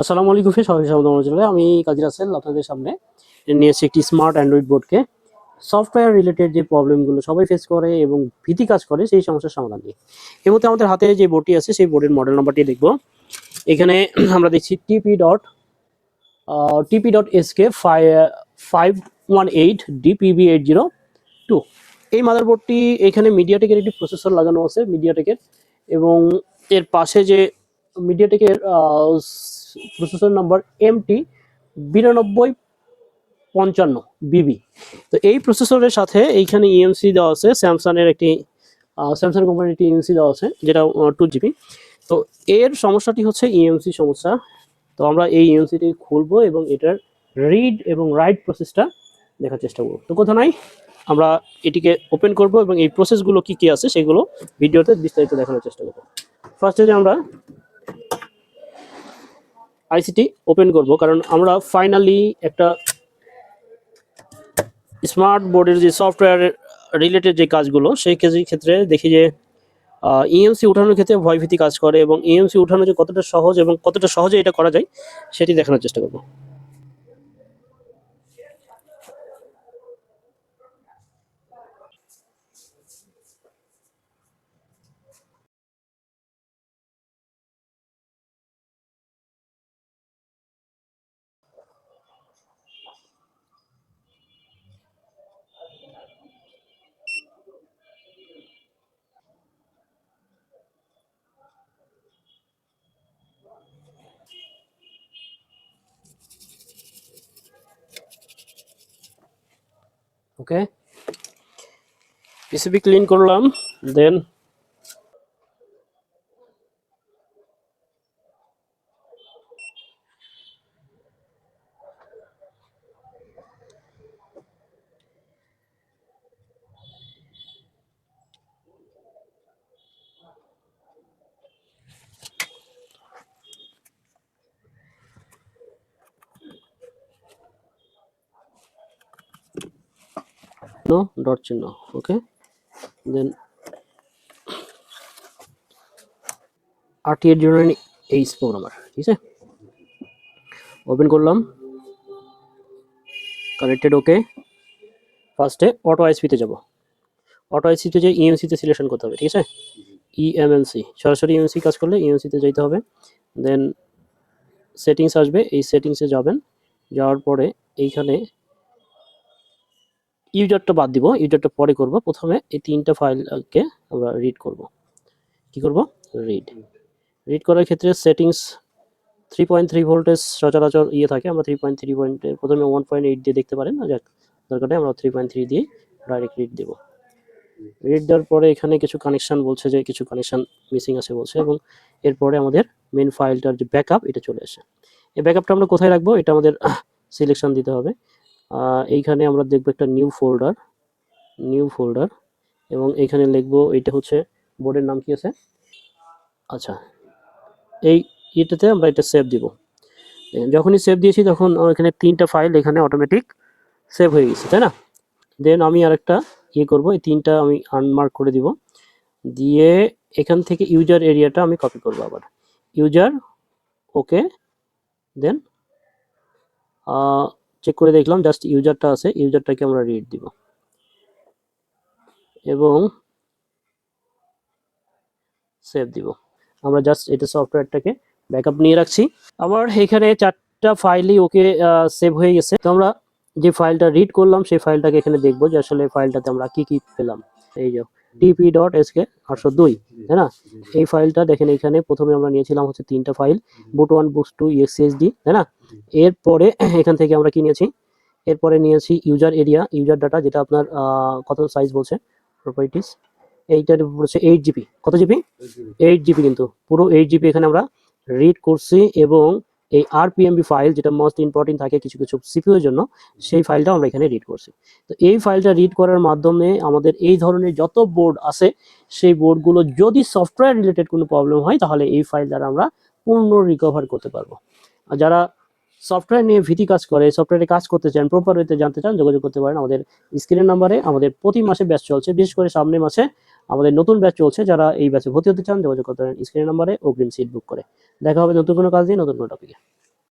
আসসালামু আলাইকুম সবাই স্বাগত আমি কাজী রাসেল আপনাদের সামনে। নিয়ে এসেছি একটি স্মার্ট অ্যান্ড্রয়েড বোর্ডকে সফটওয়্যার রিলেটেড যে প্রবলেমগুলো সবাই ফেস করে এবং ভীতি কাজ করে, সেই সমস্যার সমাধান দিয়ে এই মুহূর্তে আমাদের হাতে যে বোর্ডটি আছে, সেই বোর্ডের মডেল নাম্বারটি দেখব। এখানে আমরা দেখছি TP dot TP dot SK five one eight DPB eight zero two এই মাদারবোর্ডটি এখানে মিডিয়াটেকের একটি প্রসেসর লাগানো আছে মিডিয়াটেকের এবং এর পাশে যে মিডিয়াটেকের প্রসেসর নাম্বার এমটি বিরানব্বই পঞ্চান্ন বিবি তো এই প্রসেসরের সাথে এইখানে ইএমসি দেওয়া আছে স্যামসাংয়ের একটি স্যামসাং কোম্পানির একটি ইএমসি দেওয়া আছে, যেটা টু জিবি তো এর সমস্যাটি হচ্ছে ইএমসি সমস্যা। তো আমরা এই ইএমসিটি খুলবো এবং এটার রিড এবং রাইট প্রসেসটা দেখার চেষ্টা করব। তো কথা নাই, আমরা এটিকে ওপেন করব এবং এই প্রসেসগুলো কি কি আছে সেগুলো ভিডিওতে বিস্তারিত দেখানোর চেষ্টা করব। ফার্স্টে যে আমরা আইসিটি ওপেন করব, কারণ আমরা ফাইনালি একটা স্মার্ট বোর্ডের যে সফটওয়্যার রিলেটেড যে কাজগুলো, সেই ক্ষেত্রে দেখি যে ইএমসি উঠানোর ক্ষেত্রে ভয়ভীতি কাজ করে এবং ইএমসি উঠানো যে কতটা সহজ এবং কতটা সহজে এটা করা যায়, সেটি দেখানোর চেষ্টা করব। ওকে পিসিবি ক্লিন করলাম দেন no dot চিহ্ন ওকে দেন আরটি এর জন্য এইচ প্রোগ্রামার ঠিক আছে? ওপেন করলাম। কানেক্টেড ওকে ফার্স্টে অটো আইসপিতে যাব। অটো আইসিতে যে ইএমসিতে সিলেকশন করতে হবে, ঠিক আছে? E ইএমএনসি সরাসরি ইএমসি কাজ করলে ইএমসিতে যেতে হবে। দেন সেটিংস আসবে, এই সেটিংসে যাবেন। যাওয়ার পরে এইখানে ইউজারটা বাদ দিব ইউজারটা পরে করব। প্রথমে এই তিনটা ফাইলকে আমরা রিড করব। কি করব? রিড রিড করার ক্ষেত্রে settings three point three voltage সচরাচর ইয়ে থাকে। আমরা থ্রি পয়েন্ট থ্রি পয়েন্টে প্রথমে ওয়ান পয়েন্ট এইট দিয়ে দেখতে পারেন যাক নেই আমরা থ্রি পয়েন্ট থ্রি দিয়ে ডাইরেক্ট রিড দেবো। রিড দেওয়ার পরে এখানে কিছু কানেকশান বলছে যে, কিছু কানেকশান মিসিং আছে বলছে, এবং এরপরে আমাদের মেন ফাইলটার যে ব্যাকআপ এটা চলে আসে। এই ব্যাকআপটা আমরা কোথায় রাখব? এটা আমাদের সিলেকশন দিতে হবে। এইখানে আমরা দেখব একটা নিউ ফোল্ডার নিউ ফোল্ডার এবং এইখানে লিখব এটা হচ্ছে বোর্ডের নাম কি আছে? আচ্ছা এই এটাতে আমরা এটা সেভ দিব। যখনই সেভ দিয়েছি তখন এখানে তিনটা ফাইল এখানে অটোমেটিক সেভ হয়ে গেছে, তাই না? দেন আমি আরেকটা ইয়ে করব, এই তিনটা আমি আনমার্ক করে দিব। দিয়ে এখান থেকে ইউজার এরিয়াটা আমি কপি করব আবার। ইউজার ওকে দেন চেক করে দেখলাম জাস্ট ইউজারটা আছে ইউজারটাকে আমরা রিড দিব। এবং সেভ দিব। আমরা জাস্ট এটা সফটওয়্যারটাকে ব্যাকআপ নিয়ে রাখছি। আমার এখানে চারটা ফাইলই ওকে সেভ হয়ে গেছে। তো আমরা যে ফাইলটা রিড করলাম, সেই ফাইলটাকে এখানে দেখব যে আসলে ফাইলটাতে আমরা কি কি পেলাম। এই যে টিপি ডট এসকে আটশো দুই, তাই না? এই ফাইলটা দেখেন এখানে প্রথমে আমরা নিয়েছিলাম হচ্ছে তিনটা file boot one boot two EXSD তাই না? এরপরে এখান থেকে আমরা কি নিয়েছি? এরপরে নিয়েছি ইউজার এরিয়া ইউজার ডাটা যেটা আপনার কত সাইজ বলছে? প্রপার্টিস এইটার বলছে এইট জিবি কত জিবি এইট জিবি কিন্তু। পুরো এইট জিবি এখানে আমরা রিড করছি এবং এই আরপিএমবি ফাইল যেটা মোস্ট ইম্পর্টেন্ট থাকে কিছু কিছু সিপিউর জন্য, সেই ফাইলটা আমরা এখানে রিড করছি। তো এই ফাইলটা রিড করার মাধ্যমে আমাদের এই ধরনের যত বোর্ড আছে, সেই বোর্ডগুলো যদি সফটওয়্যার রিলেটেড কোনো প্রবলেম হয়, তাহলে এই ফাইল দ্বারা আমরা পূর্ণ রিকভার করতে পারব। যারা সফটওয়্যার নিয়ে ভীতি কাজ করে সফটওয়্যারে কাজ করতে চান প্রপার ওয়েতে জানতে চান, যোগাযোগ করতে পারেন আমাদের স্ক্রিনের নাম্বারে আমাদের প্রতি মাসে ব্যাচ চলছে, বিশেষ করে সামনে মাসে আমাদের নতুন ব্যাচ চলছে, যারা এই ব্যাচে ভর্তি হতে চান, যোগাযোগ করতে পারেন স্ক্রিনের নাম্বারে অগ্রিম সিট বুক করে। দেখা হবে নতুন কোনো কাজ দিয়ে নতুন কোনো টপিকে